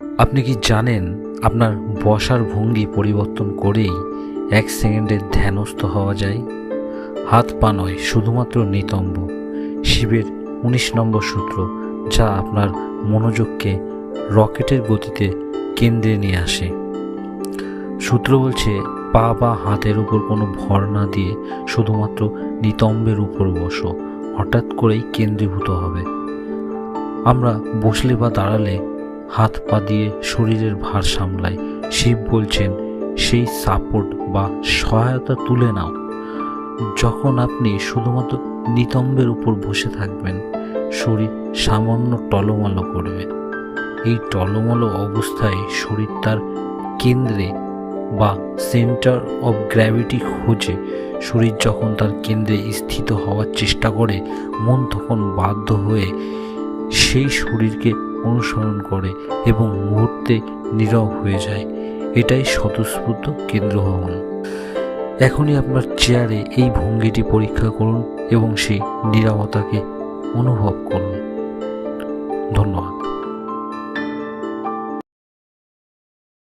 আপনি কি জানেন আপনার বসার ভঙ্গি পরিবর্তন করেই এক সেকেন্ডের ধ্যানস্থ হওয়া যায়? হাত পা নয়, শুধুমাত্র নিতম্ব। শিবের উনিশ নম্বর সূত্র, যা আপনার মনোযোগকে রকেটের গতিতে কেন্দ্রে নিয়ে আসে। সূত্র বলছে, পা বা হাতের উপর কোনো ভর না দিয়ে শুধুমাত্র নিতম্বের উপর বসো, হঠাৎ করেই কেন্দ্রীভূত হবে। আমরা বসলে বা দাঁড়ালে হাত পা দিয়ে শরীরের ভার সামলায়। শিব বলছেন, সেই সাপোর্ট বা সহায়তা তুলে নাও। যখন আপনি শুধুমাত্র নিতম্বের উপর বসে থাকবেন, শরীর সামান্য টলমলো করবে। এই টলমলো অবস্থায় শরীর তার কেন্দ্রে বা সেন্টার অফ গ্র্যাভিটি খোঁজে। শরীর যখন তার কেন্দ্রে স্থিত হওয়ার চেষ্টা করে, মন তখন বাধ্য হয়ে সেই শরীরকে অনুসরণ করে এবং মুহূর্তে নীরব হয়ে যায়। এটাই স্বতঃস্ফূর্ত কেন্দ্র ভবন এখনই আপনার চেয়ারে এই ভঙ্গিটি পরীক্ষা করুন এবং সেই নিরাপত্তাকে অনুভব করুন। ধন্যবাদ।